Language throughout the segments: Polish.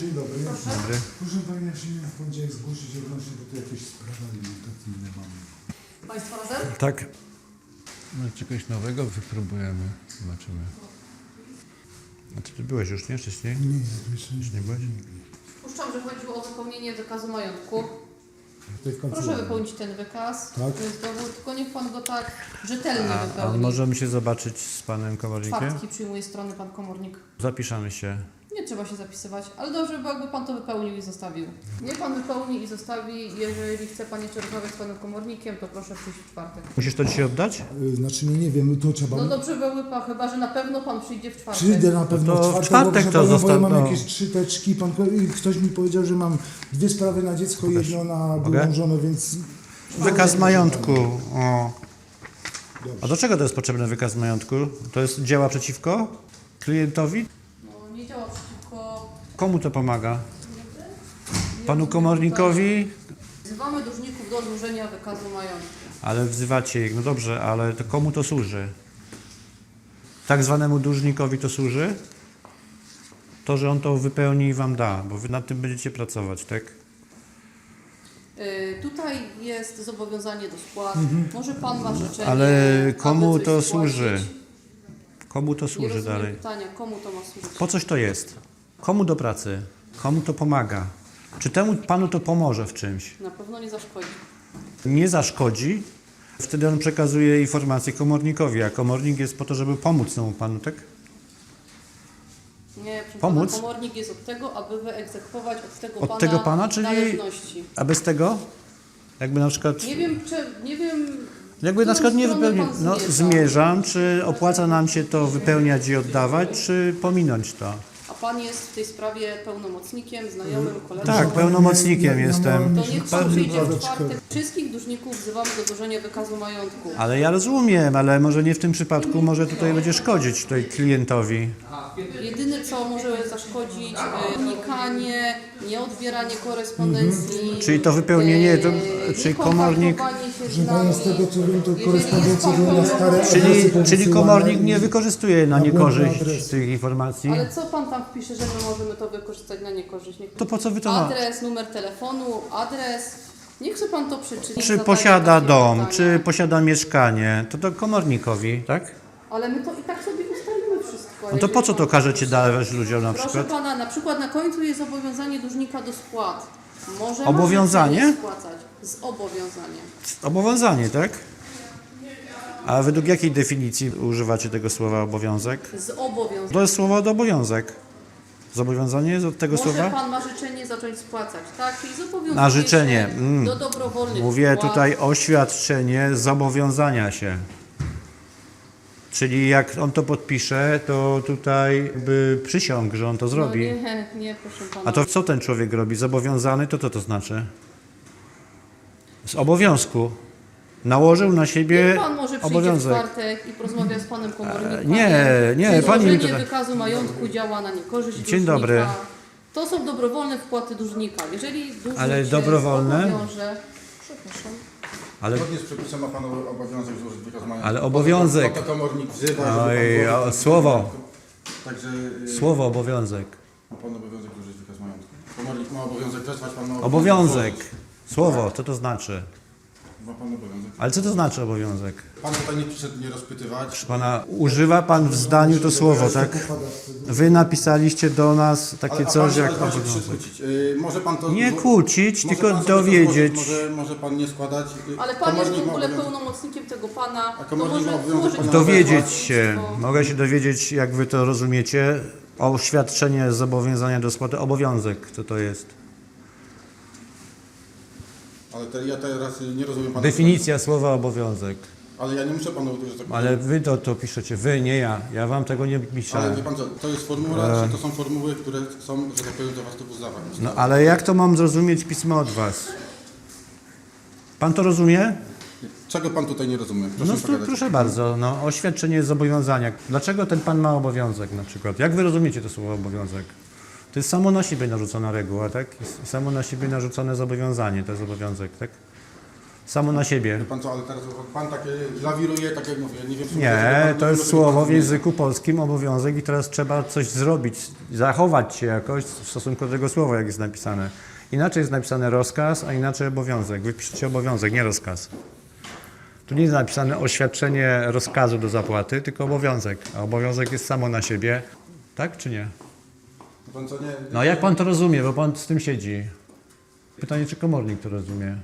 Dzień dobry. Dobry. Proszę Pani, ja się miałem w poniedziałek zgłosić odnośnie, bo tu jakieś sprawy alimentacyjne mamy. Państwo razem? Tak. No, czegoś nowego wypróbujemy. Zobaczymy. A ty, ty byłeś już, nie? Wcześniej? Nie, jeszcze Już nie byłeś? Puszczam, że chodziło o wypełnienie wykazu majątku. Tutaj w Proszę kancelarii. wypełnić ten wykaz. Tak. To jest dowód, tylko niech Pan go tak rzetelnie A, a wypełni. możemy się zobaczyć z panem komornikiem? Czwartki przyjmuje strony Pan komornik. Zapiszemy się. Nie trzeba się zapisywać, ale dobrze by jakby Pan to wypełnił i zostawił. Niech Pan wypełni i zostawi. Jeżeli chce Pan jeszcze rozmawiać z Panem komornikiem, to proszę przyjść w czwartek. Musisz to dzisiaj oddać? Y, Znaczy, no nie wiem, to trzeba... No dobrze byłby Pan, chyba że na pewno Pan przyjdzie w czwartek. Przyjdę na pewno No to w w czwartek, czwartek bo, to proszę Pana, bo ja mam no. jakieś trzy teczki, pan, ko- i ktoś mi powiedział, że mam dwie sprawy na dziecko, jedno na Mogę? byłą żonę, więc... Wykaz majątku. O. A do czego to jest potrzebny wykaz majątku? To jest działa przeciwko klientowi? No nie działa przeciwko... Komu to pomaga? Panu komornikowi? Wzywamy dłużników do złożenia wykazu majątku. Ale wzywacie ich, no dobrze, ale to komu to służy? Tak zwanemu dłużnikowi to służy? To, że on to wypełni i wam da, bo wy nad tym będziecie pracować, tak? Y, Tutaj jest zobowiązanie do spłat. Może pan ma życzenie. Ale komu coś to spłacić. służy? Komu to Nie służy rozumiem dalej? pytania, komu to ma służyć? Po coś to jest? Komu do pracy? Komu to pomaga? Czy temu panu to pomoże w czymś? Na pewno nie zaszkodzi. Nie zaszkodzi? Wtedy on przekazuje informacje komornikowi, a komornik jest po to, żeby pomóc temu panu, tak? Nie, proszę Pomóc? Komornik jest od tego, aby wyegzekwować od tego Od pana tego pana, czyli- należności. A bez tego? Jakby na przykład... Nie wiem, czy, nie wiem... Jakby na którą przykład nie stronę wypełnił, pan no zmierza. zmierzam, czy opłaca nam się to wypełniać i oddawać, czy pominąć to? Pan jest w tej sprawie pełnomocnikiem, znajomym, kolegą? Tak, pełnomocnikiem jestem. To niech pan- pan przyjdzie w czwartek. Wszystkich dłużników wzywamy do złożenia wykazu majątku. Ale ja rozumiem, ale może nie w tym przypadku, może tutaj będzie szkodzić tutaj klientowi. Jedyne co może zaszkodzić, e, unikanie, nieodbieranie korespondencji. Mhm. Czyli to wypełnienie, to- e, czyli komornik- nami. tego co wiem, to korespondencja była na stare adresy Czyli, czyli komornik nie wykorzystuje na niekorzyść tych informacji. Ale co pan tam wpisze, że my możemy to wykorzystać na niekorzyść? Niech... To po co wy to ma? Adres, numer telefonu, adres. Niech sobie pan to przeczyta. Czy Zadaje posiada takie dom, pytania. czy posiada mieszkanie, to do komornikowi, tak? Ale my to i tak sobie. No to po co to każecie dawać ludziom na Proszę przykład? pana, na przykład na końcu jest zobowiązanie dłużnika do spłat. Może Obowiązanie? może spłacać. Z obowiązaniem. Obowiązanie, tak? A według jakiej definicji używacie tego słowa obowiązek? Z obowiązaniem. To jest słowo od obowiązek. Zobowiązanie jest od tego Może słowa? pan ma życzenie zacząć spłacać, tak? Czyli zobowiązuje Na życzenie, się mm. do dobrowolnych Mówię spłat. tutaj oświadczenie zobowiązania się. Czyli jak on to podpisze, to tutaj by przysiąg, że on to zrobi. No nie, nie, proszę pana. A to co ten człowiek robi? Zobowiązany, to co to znaczy? Z obowiązku. Nałożył na siebie Niech pan może przyjdzie obowiązek. w czwartek i porozmawia z panem komornikiem. nie, nie, Czy pani mi tutaj- wykazu majątku działa na niekorzyść Dzień dłużnika. dobry. To są dobrowolne wpłaty dłużnika. Jeżeli dłużnik Ale się dobrowolne? zobowiąże... Przepraszam. Ale, Zgodnie z przepisem ma Pan obowiązek złożyć wykaz majątku. Ale obowiązek. Po to komornik wzywa, Oj, pan o, słowo. Także y, słowo obowiązek. ma Pan obowiązek złożyć wykaz majątku. Komornik ma obowiązek wezwać, Pan ma Obowiązek. Słowo, co to znaczy? Ma Pan obowiązek. Ale co to znaczy obowiązek? Pan tutaj nie przyszedł mnie rozpytywać. Proszę pana, używa pan w zdaniu to słowo, tak? Wy napisaliście do nas takie a coś pan, jak się obowiązek. przykłócić. Y, Może Pan to... Nie kłócić, może tylko pan sobie dowiedzieć. złożyć, Może, może Pan nie składać. Y, Ale pan jest komornik w ma ogóle obowiązek- pełnomocnikiem tego pana. To komornik może ma obowiązek złożyć pana Dowiedzieć się, mogę się dowiedzieć, jak wy to rozumiecie. Oświadczenie zobowiązania do spłaty, obowiązek, co to jest? Ale te, ja teraz nie rozumiem Pana. Definicja słowa obowiązek. Ale ja nie muszę Panu... Że tak Ale wy to, to piszecie, wy, nie ja. Ja wam tego nie Ale piszę. wie Pan co, to jest formuła, czy to są formuły, które są, że tak powiem, do Was tu uznawać. No ale jak to mam zrozumieć pismo od was? Pan to rozumie? Czego Pan tutaj nie rozumie? Proszę No pogadać. proszę bardzo, no, oświadczenie zobowiązania. Dlaczego ten pan ma obowiązek na przykład? Jak wy rozumiecie to słowo obowiązek? To jest samo na siebie narzucona reguła, tak? Jest samo na siebie narzucone zobowiązanie, to jest obowiązek, tak? samo na siebie. Wie pan co, ale teraz pan takie lawiruje, tak jak mówię, nie wiem... Nie, pan to jest słowo w języku polskim obowiązek i teraz trzeba coś zrobić, zachować się jakoś w stosunku do tego słowa, jak jest napisane. Inaczej jest napisane rozkaz, a inaczej obowiązek. Wy piszecie obowiązek, nie rozkaz. Tu nie jest napisane oświadczenie rozkazu do zapłaty, tylko obowiązek. A obowiązek jest samo na siebie. Tak czy nie? Pan co, nie... No jak pan to rozumie, bo pan z tym siedzi? Pytanie, czy komornik to rozumie?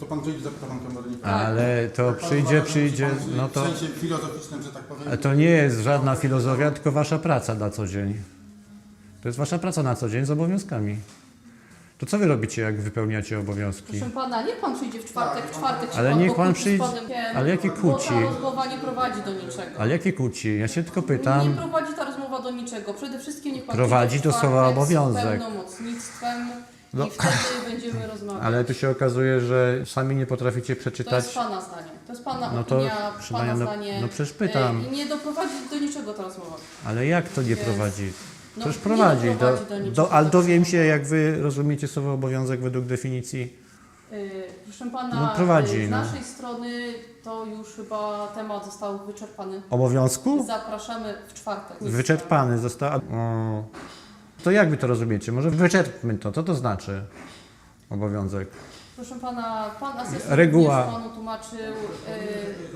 To pan przyjdzie, zapyta pan komornika. Ale to Jak pan przyjdzie, uważa, że przyjdzie, pan, no to... W sensie filozoficznym, że tak powiem... To nie jest żadna filozofia, tylko wasza praca na co dzień. To jest wasza praca na co dzień z obowiązkami. To co wy robicie, jak wypełniacie obowiązki? Proszę pana, niech pan przyjdzie w czwartek, w czwartek się Ale niech pan pokłóci z przyjdzie- panem, ale jakie Bo kłóci? ta rozmowa nie prowadzi do niczego. Ale jakie kłóci? Ja się tylko Nie pytam. prowadzi ta rozmowa do niczego. Przede wszystkim niech pan Prowadzi przyjdzie w do słowa czwartek obowiązek. Z pełnomocnictwem No. i wtedy będziemy rozmawiać. Ale tu się okazuje, że sami nie potraficie To przeczytać. jest pana zdanie. To jest pana No to, opinia, proszę pana no- zdanie. no przecież pytam. E, I nie doprowadzi do niczego ta rozmowa. Ale jak to nie prowadzi? No, nie prowadzi. Do, doprowadzi do niczego. do, ale dowiem się, jak wy rozumiecie słowo obowiązek według definicji. Y, Proszę pana, No, prowadzi, y, z no. naszej strony to już chyba temat został wyczerpany. Obowiązku? Zapraszamy w czwartek. Wyczerpany został. O. To jak wy to rozumiecie? Może wyczerpmy to. Co to znaczy? Obowiązek. Proszę pana, pan asesor Reguła. panu tłumaczył. y,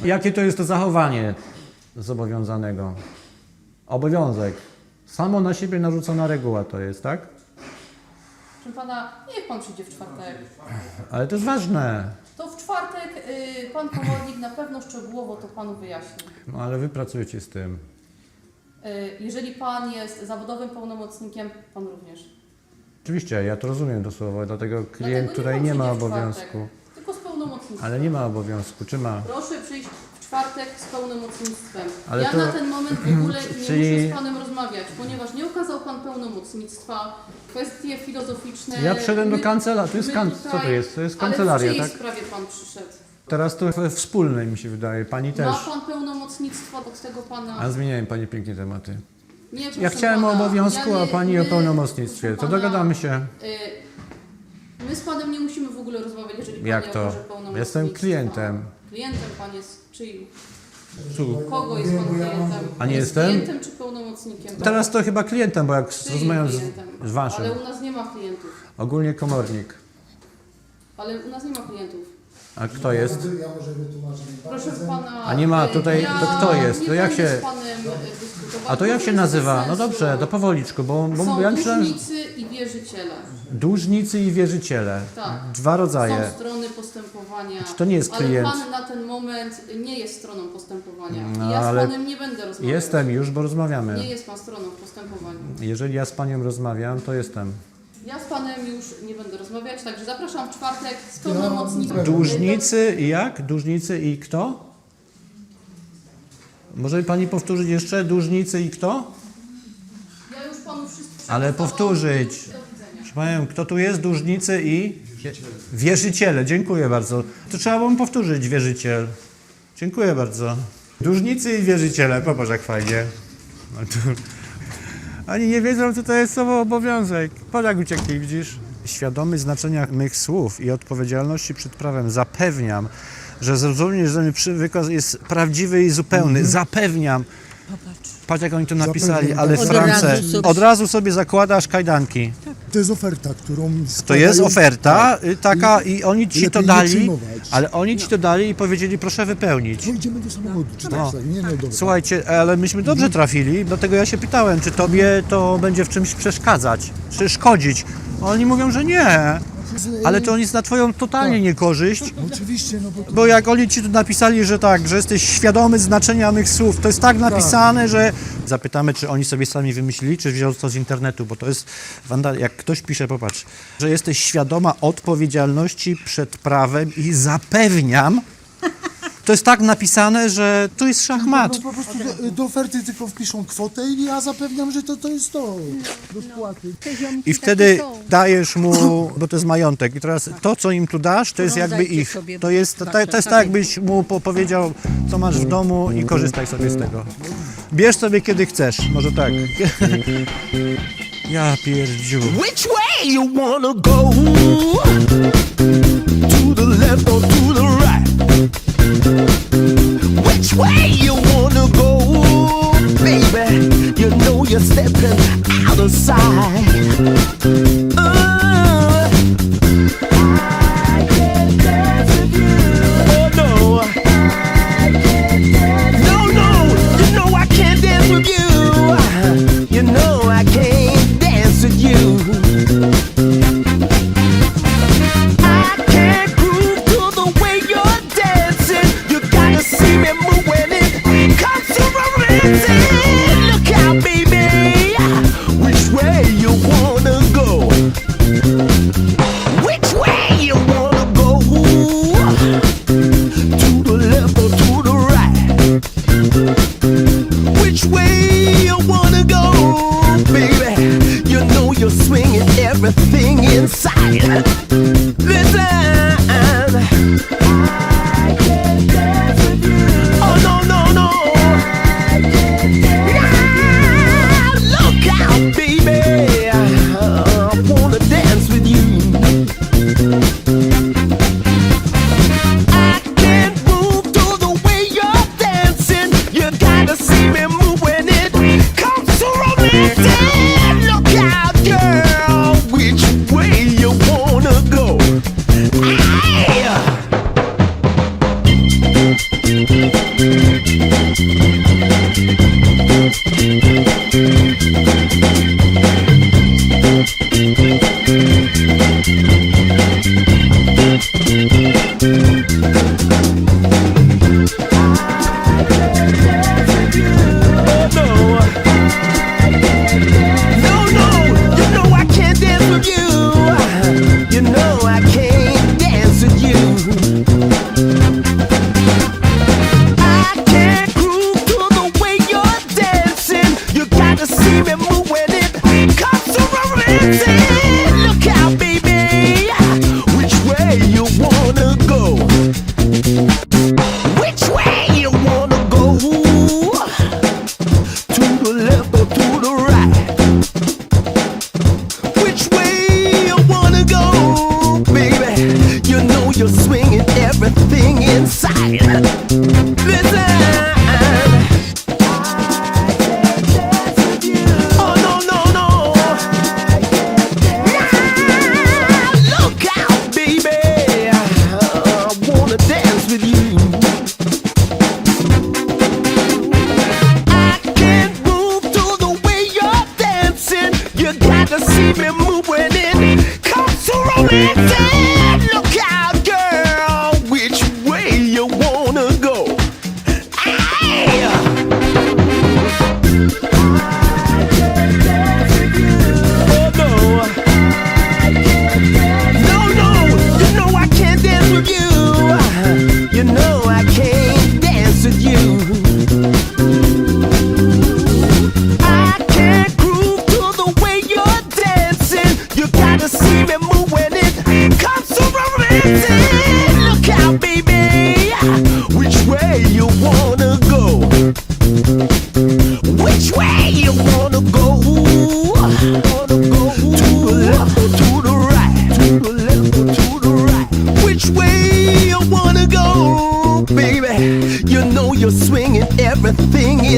to... Jakie to jest to zachowanie zobowiązanego? Obowiązek. Samo na siebie narzucona reguła to jest, tak? proszę pana, niech pan przyjdzie w czwartek. Ale to jest ważne. To w czwartek y, pan komornik na pewno szczegółowo to panu wyjaśni. No ale wy pracujecie z tym. Y, jeżeli pan jest zawodowym pełnomocnikiem, pan również. Oczywiście, ja to rozumiem to słowo, dlatego klient Dlatego tutaj pan nie ma przyjdzie w obowiązku. czwartek, Tylko z pełnomocnictwem. Ale nie ma obowiązku, czy ma? Proszę przyjść czwartek z pełnomocnictwem. Ale ja to- na ten moment w ogóle nie Czyli- muszę z panem rozmawiać, ponieważ nie okazał pan pełnomocnictwa. Kwestie filozoficzne. Ja przyszedłem do my- kancelarii. To jest my kan... tutaj- Co to jest? To jest Ale kancelaria, w czyjej tak? sprawie pan przyszedł? Teraz to we wspólnej mi się wydaje. Pani też. Ma pan pełnomocnictwo od tego pana? A zmieniałem pani pięknie tematy. Nie, proszę Ja chciałem o pana, obowiązku, ja a nie- pani o my- pełnomocnictwie. To proszę pana, dogadamy się. y, My z panem nie musimy w ogóle rozmawiać, jeżeli pan Jak nie to? okaże pełnomocnictwa. Jestem klientem. Klientem pan jest czyim? Tu. Kogo jest pan klientem? A nie jest jestem? klientem czy pełnomocnikiem? Teraz to chyba klientem, bo jak Czyim rozmawiam z, klientem? z waszym. Ale u nas nie ma klientów. Ogólnie komornik. Ale u nas nie ma klientów. A kto jest? Ja może wytłumaczę. Proszę pana. A nie ma y, tutaj- ja to kto jest? Nie To jak będę się- Z panem y, dyskutować, A to jak bo się jest nazywa? No sensu. dobrze, to powoliczku, bo, bo Są ja myślałem, że dłużnicy i wierzyciele. dłużnicy i wierzyciele. Tak. Dwa rodzaje. Są strony postępowania. Czy to nie jest klient? Ale pan na ten moment nie jest stroną postępowania. No, I ja z ale panem nie będę rozmawiać. Jestem już, bo Nie rozmawiamy. jest pan stroną postępowania. Jeżeli ja z panią rozmawiam, to jestem. Ja z panem już nie będę rozmawiać, także zapraszam w czwartek z pełnomocnikiem. Dłużnicy i jak? Dłużnicy i kto? Może pani powtórzyć jeszcze? Dłużnicy i kto? Ja już panu wszystko Ale powtórzyć. Do widzenia. Kto tu jest? Dłużnicy i? Wierzyciele. Dziękuję bardzo. To trzeba było powtórzyć, wierzyciel. Dziękuję bardzo. Dłużnicy i wierzyciele. Popatrz jak fajnie. Oni nie wiedzą, co to jest słowo obowiązek. Patrz jak uciekli, widzisz? Świadomy znaczenia mych słów i odpowiedzialności przed prawem zapewniam, że zrozumienie, że mi przy- wykaz jest prawdziwy i zupełny. Zapewniam. Patrz jak oni to napisali, Zapewniam. ale w Od France. razu sobie- Od razu sobie zakładasz kajdanki. To jest oferta, którą To jest oferta y, taka i oni ci to Lepiej nie dali, przyjmować. ale oni ci to dali i powiedzieli proszę wypełnić. No idziemy do samochodu, czy No. tak? Nie, no dobra. Słuchajcie, ale myśmy dobrze trafili, dlatego ja się pytałem, czy tobie to będzie w czymś przeszkadzać, czy szkodzić. Oni mówią, że nie, ale to jest na twoją totalnie niekorzyść, Oczywiście, no bo to... bo jak oni ci tu napisali, że tak, że jesteś świadomy znaczenia mych słów, to jest tak napisane, że... Zapytamy, czy oni sobie sami wymyślili, czy wziął to z internetu, bo to jest, Wanda, jak ktoś pisze, popatrz, że jesteś świadoma odpowiedzialności przed prawem i zapewniam, to jest tak napisane, że tu jest szachmat. No po prostu do, do oferty tylko wpiszą kwotę i ja zapewniam, że to, to jest to do spłaty. I wtedy dajesz mu, bo to jest majątek. I teraz to, co im tu dasz, to jest jakby ich. To jest, to, to jest tak, jakbyś mu po, powiedział, co masz w domu i korzystaj sobie z tego. Bierz sobie, kiedy chcesz. Może tak. Ja pierdziu. Which way you wanna go? To the left or way you wanna go, baby. You know you're stepping out of sight.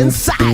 inside.